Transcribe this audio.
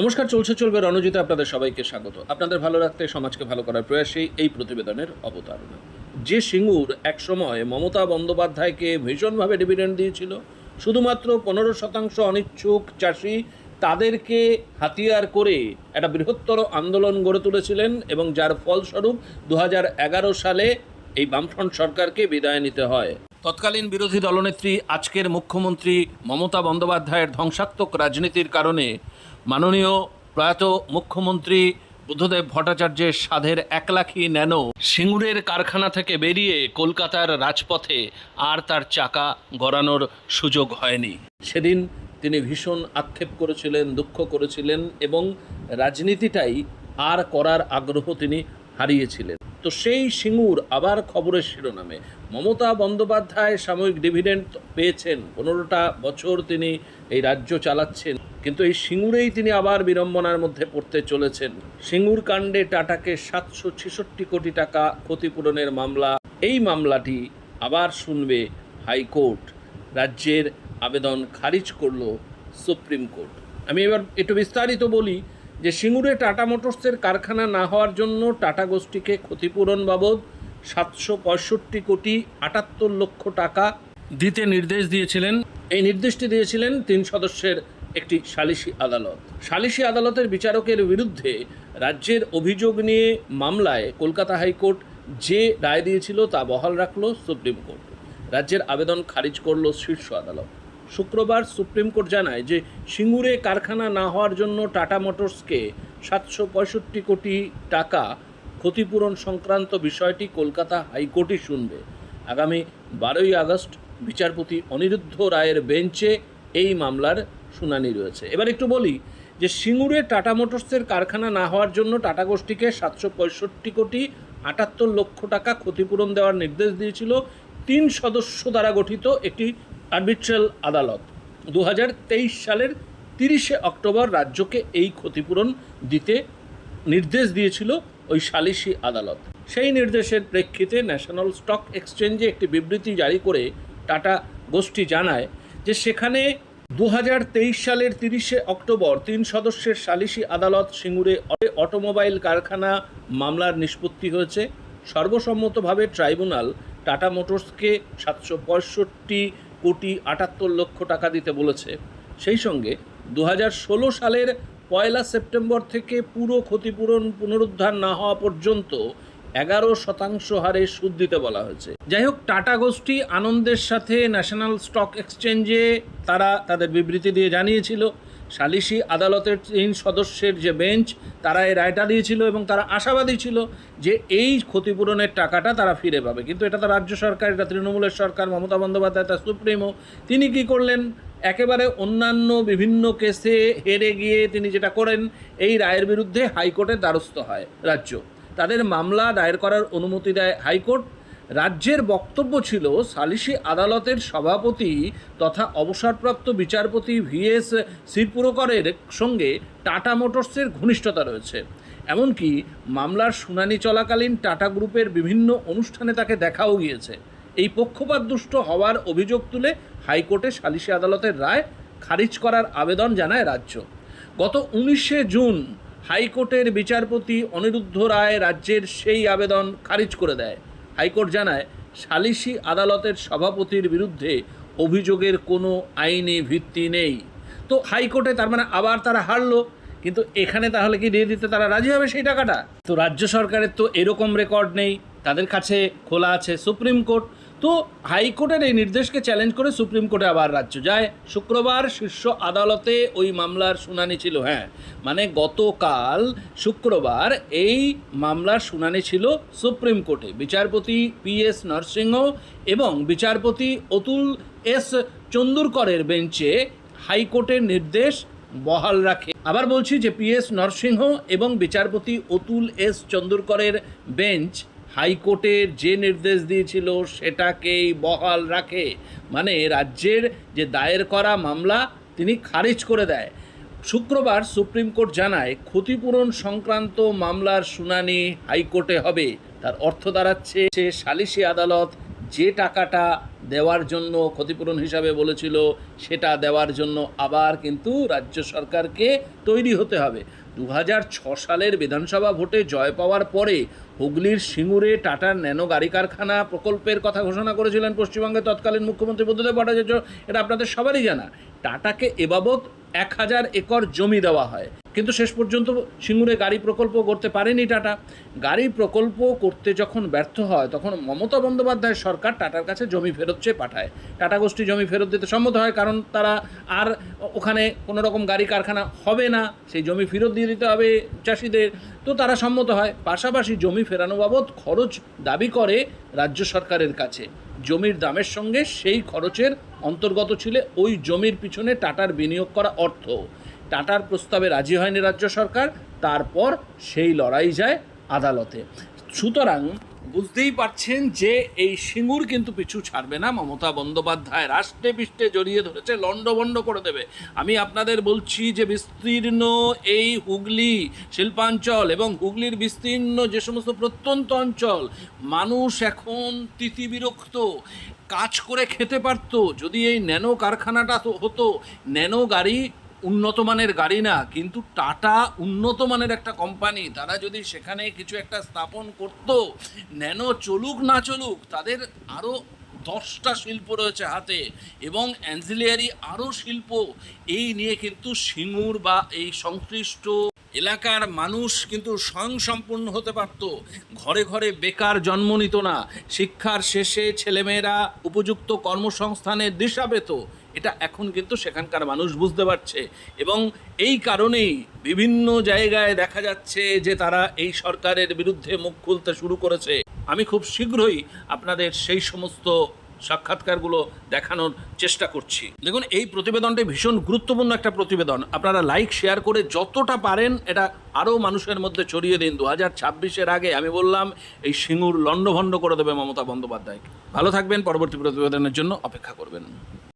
নমস্কার, চলছে, চলবে রণজিতে আপনাদের সবাইকে স্বাগত। আপনাদের ভালো রাখতে, সমাজকে ভালো করার প্রয়াসেই এই প্রতিবেদনের অবতারণা যে সিঙ্গুর একসময় মমতা বন্দ্যোপাধ্যায়কে ভীষণভাবে ডিভিডেন্ড দিয়েছিল, শুধুমাত্র পনেরো শতাংশ অনিচ্ছুক চাষি তাদেরকে হাতিয়ার করে একটা বৃহত্তর আন্দোলন গড়ে তুলেছিলেন এবং যার ফলস্বরূপ দু হাজার এগারো সালে এই বামফ্রন্ট সরকারকে বিদায় নিতে হয়। তৎকালীন বিরোধী দলনেত্রী, আজকের মুখ্যমন্ত্রী মমতা বন্দ্যোপাধ্যায়ের ধ্বংসাত্মক রাজনীতির কারণে মাননীয় প্রয়াত মুখ্যমন্ত্রী বুদ্ধদেব ভট্টাচার্যের সাধের এক লাখি ন্যানো সিঙ্গুরের কারখানা থেকে বেরিয়ে কলকাতার রাজপথে আর তার চাকা গড়ানোর সুযোগ হয়নি। সেদিন তিনি ভীষণ আক্ষেপ করেছিলেন, দুঃখ করেছিলেন এবং রাজনীতিটাই আর করার আগ্রহ তিনি হারিয়েছিলেন। তো সেই সিঙ্গুর আবার খবরের শিরোনামে। মমতা বন্দ্যোপাধ্যায় সাময়িক ডিভিডেন্ড পেয়েছেন। পনেরোটা বছর তিনি এই রাজ্য চালাচ্ছেন। কিন্তু এই সিঙ্গুরেই তিনি আবার বিড়ম্বনার মধ্যে পড়তে চলেছেন। সিঙ্গুর কাণ্ডে টাটাকে সাতশো ছেষট্টি কোটি টাকা ক্ষতিপূরণের মামলা। এই মামলাটি আবার শুনবে হাইকোর্ট। রাজ্যের আবেদন খারিজ করল সুপ্রিম কোর্ট। আমি এবার একটু বিস্তারিত বলি যে সিঙ্গুরে টাটা মোটরসের কারখানা না হওয়ার জন্য টাটা গোষ্ঠীকে ক্ষতিপূরণ বাবদ সাতশো পঁয়ষট্টি কোটি আটাত্তর লক্ষ টাকা দিতে নির্দেশ দিয়েছিলেন। এই নির্দেশটি দিয়েছিলেন তিন সদস্যের একটি সালিসি আদালত। সালিসি আদালতের বিচারকের বিরুদ্ধে রাজ্যের অভিযোগ নিয়ে মামলায় কলকাতা হাইকোর্ট যে রায় দিয়েছিল তা বহাল রাখল সুপ্রিম কোর্ট। রাজ্যের আবেদন খারিজ করল শীর্ষ আদালত। শুক্রবার সুপ্রিম কোর্ট জানায় যে সিঙ্গুরে কারখানা না হওয়ার জন্য টাটা মোটরসকে সাতশো পঁয়ষট্টি কোটি টাকা ক্ষতিপূরণ সংক্রান্ত বিষয়টি কলকাতা হাইকোর্টই শুনবে। আগামী বারোই আগস্ট বিচারপতি অনিরুদ্ধ রায়ের বেঞ্চে এই মামলার শুনানি রয়েছে। এবার একটু বলি যে সিঙ্গুরে টাটা মোটরসের কারখানা না হওয়ার জন্য টাটা গোষ্ঠীকে সাতশো পঁয়ষট্টি কোটি আটাত্তর লক্ষ টাকা ক্ষতিপূরণ দেওয়ার নির্দেশ দিয়েছিল তিন সদস্য দ্বারা গঠিত একটি আরবিট্রাল আদালত। দু হাজার তেইশ সালের তিরিশে অক্টোবর রাজ্যকে এই ক্ষতিপূরণ দিতে নির্দেশ দিয়েছিল ওই সালিসি আদালত। সেই নির্দেশের প্রেক্ষিতে ন্যাশনাল স্টক এক্সচেঞ্জে একটি বিবৃতি জারি করে টাটা গোষ্ঠী জানায় যে সেখানে দু হাজার তেইশ সালের তিরিশে অক্টোবর তিন সদস্যের সালিসি আদালত সিঙ্গুরে অটোমোবাইল কারখানা মামলার নিষ্পত্তি হয়েছে। সর্বসম্মতভাবে ট্রাইব্যুনাল টাটা মোটরসকে সাতশো পঁয়ষট্টি কোটি আটাত্তর লক্ষ টাকা দিতে বলেছে। সেই সঙ্গে দু হাজার ষোলো সালের পয়লা সেপ্টেম্বর থেকে পুরো ক্ষতিপূরণ পুনরুদ্ধার না হওয়া পর্যন্ত এগারো শতাংশ হারে সুদ দিতে বলা হয়েছে। যাই হোক, টাটা গোষ্ঠী আনন্দের সাথে ন্যাশনাল স্টক এক্সচেঞ্জে তারা তাদের বিবৃতি দিয়ে জানিয়েছিল। সালিসি আদালতের তিন সদস্যের যে বেঞ্চ, তারা এই রায়টা দিয়েছিল এবং তারা আশাবাদী ছিল যে এই ক্ষতিপূরণের টাকাটা তারা ফিরে পাবে। কিন্তু এটা তো রাজ্য সরকার, এটা তৃণমূলের সরকার, মমতা বন্দ্যোপাধ্যায়, তার সুপ্রিমো, তিনি কি করলেন? একেবারে অন্যান্য বিভিন্ন কেসে হেরে গিয়ে তিনি যেটা করেন, এই রায়ের বিরুদ্ধে হাইকোর্টের দ্বারস্থ হয় রাজ্য। তাদের মামলা দায়ের করার অনুমতি দেয় হাইকোর্ট। রাজ্যের বক্তব্য ছিল সালিসি আদালতের সভাপতি তথা অবসরপ্রাপ্ত বিচারপতি ভিএস শিরপুরকরের সঙ্গে টাটা মোটরসের ঘনিষ্ঠতা রয়েছে। এমনকি মামলার শুনানি চলাকালীন টাটা গ্রুপের বিভিন্ন অনুষ্ঠানে তাকে দেখাও গিয়েছে। এই পক্ষপাতদুষ্ট হওয়ার অভিযোগ তুলে হাইকোর্টে সালিসি আদালতের রায় খারিজ করার আবেদন জানায় রাজ্য। গত উনিশে জুন হাইকোর্টের বিচারপতি অনিরুদ্ধ রায় রাজ্যের সেই আবেদন খারিজ করে দেয়। হাইকোর্ট জানায়, সালিসি আদালতের সভাপতির বিরুদ্ধে অভিযোগের কোনো আইনি ভিত্তি নেই। তো হাইকোর্টে তার মানে আবার তারা হারলো, কিন্তু এখানে তাহলে কি দিয়ে দিতে তারা রাজি হবে সেই টাকাটা? তো রাজ্য সরকারের তো এরকম রেকর্ড নেই, তাদের কাছে খোলা আছে সুপ্রিম কোর্ট। তো হাইকোর্টের এই নির্দেশকে চ্যালেঞ্জ করে সুপ্রিম কোর্টে আবার রাজ্য যায়। শুক্রবার শীর্ষ আদালতে ওই মামলার শুনানি ছিল হ্যাঁ। মানে গতকাল শুক্রবার এই মামলার শুনানি ছিল সুপ্রিম কোর্টে। বিচারপতি পি এস নরসিংহ এবং বিচারপতি অতুল এস চন্দুরকরের বেঞ্চে হাইকোর্টের নির্দেশ বহাল রাখে। আবার বলছি যে পি এস নরসিংহ এবং বিচারপতি অতুল এস চন্দুরকরের বেঞ্চ হাইকোর্টের যে নির্দেশ দিয়েছিল সেটাকেই বহাল রাখে। মানে রাজ্যের যে দায়ের করা মামলা, তিনি খারিজ করে দেয়। শুক্রবার সুপ্রিম কোর্ট জানায়, ক্ষতিপূরণ সংক্রান্ত মামলার শুনানি হাইকোর্টে হবে। তার অর্থ দাঁড়াচ্ছে সালিসি আদালত যে টাকাটা দেওয়ার জন্য ক্ষতিপূরণ হিসাবে বলেছিল, সেটা দেওয়ার জন্য আবার কিন্তু রাজ্য সরকারকে তৈরি হতে হবে। দু সালের বিধানসভা ভোটে জয় পাওয়ার পরে হুগলির সিঙ্গুরে টাটার ন্যানো গাড়ি কারখানা প্রকল্পের কথা ঘোষণা করেছিলেন পশ্চিমবঙ্গের তৎকালীন মুখ্যমন্ত্রী বুদ্ধদেব ভট্টাচার্য। এটা আপনাদের সবারই জানা। টাটাকে এবাবত এক হাজার একর জমি দেওয়া হয়। কিন্তু শেষ পর্যন্ত সিঙ্গুরে গাড়ি প্রকল্প করতে পারেনি টাটা। গাড়ি প্রকল্প করতে যখন ব্যর্থ হয়, তখন মমতা বন্দ্যোপাধ্যায় সরকার টাটার কাছে জমি ফেরত চেয়ে পাঠায়। টাটা গোষ্ঠী জমি ফেরত দিতে সম্মত হয় কারণ তারা আর ওখানে কোনো রকম গাড়ি কারখানা হবে না, সেই জমি ফেরত দিয়ে দিতে হবে চাষিদের। তো তারা সম্মত হয়, পাশাপাশি জমি ফেরানো বাবদ খরচ দাবি করে রাজ্য সরকারের কাছে। জমির দামের সঙ্গে সেই খরচের অন্তর্গত ছিল ওই জমির পিছনে টাটার বিনিয়োগ করা অর্থ। টাটার প্রস্তাবে রাজি হয়নি রাজ্য সরকার, তারপর সেই লড়াই যায় আদালতে। সুতরাং বুঝতেই পারছেন যে এই সিঙ্গুর কিন্তু পিছু ছাড়বে না। মমতা বন্দ্যোপাধ্যায় রাষ্ট্রে পিষ্টে জড়িয়ে ধরেছে, লণ্ডভণ্ড করে দেবে। আমি আপনাদের বলছি যে বিস্তীর্ণ এই হুগলি শিল্পাঞ্চল এবং হুগলির বিস্তীর্ণ যে সমস্ত প্রত্যন্ত অঞ্চল, মানুষ এখন তিতিবিরক্ত কাজ করে খেতে পারতো। যদি এই ন্যানো কারখানাটা তো হতো, ন্যানো গাড়ি উন্নত মানের গাড়ি না, কিন্তু টাটা উন্নত মানের একটা কোম্পানি। তারা যদি সেখানে কিছু একটা স্থাপন করত, ন্যানো চলুক না চলুক, তাদের আরও দশটা শিল্প রয়েছে হাতে, এবং অ্যান্সিলিয়ারি আরও শিল্প। এই নিয়ে কিন্তু সিঙ্গুর বা এই সংশ্লিষ্ট এলাকার মানুষ কিন্তু স্বয়ংসম্পূর্ণ হতে পারত। ঘরে ঘরে বেকার জন্ম নিত না, শিক্ষার শেষে ছেলেমেয়েরা উপযুক্ত কর্মসংস্থানের দিশা পেত। এটা এখন কিন্তু সেখানকার মানুষ বুঝতে পারছে। এবং এই কারণেই বিভিন্ন জায়গায় দেখা যাচ্ছে যে তারা এই সরকারের বিরুদ্ধে মুখ খুলতে শুরু করেছে। আমি খুব শীঘ্রই আপনাদের সেই সমস্ত সাক্ষাৎকারগুলো দেখানোর চেষ্টা করছি। দেখুন, এই প্রতিবেদনটি ভীষণ গুরুত্বপূর্ণ একটা প্রতিবেদন। আপনারা লাইক, শেয়ার করে যতটা পারেন এটা আরও মানুষের মধ্যে ছড়িয়ে দিন। দু হাজার ছাব্বিশের আগে আমি বললাম, এই সিঙ্গুর লণ্ডভণ্ড করে দেবে মমতা বন্দ্যোপাধ্যায়কে। ভালো থাকবেন, পরবর্তী প্রতিবেদনের জন্য অপেক্ষা করবেন।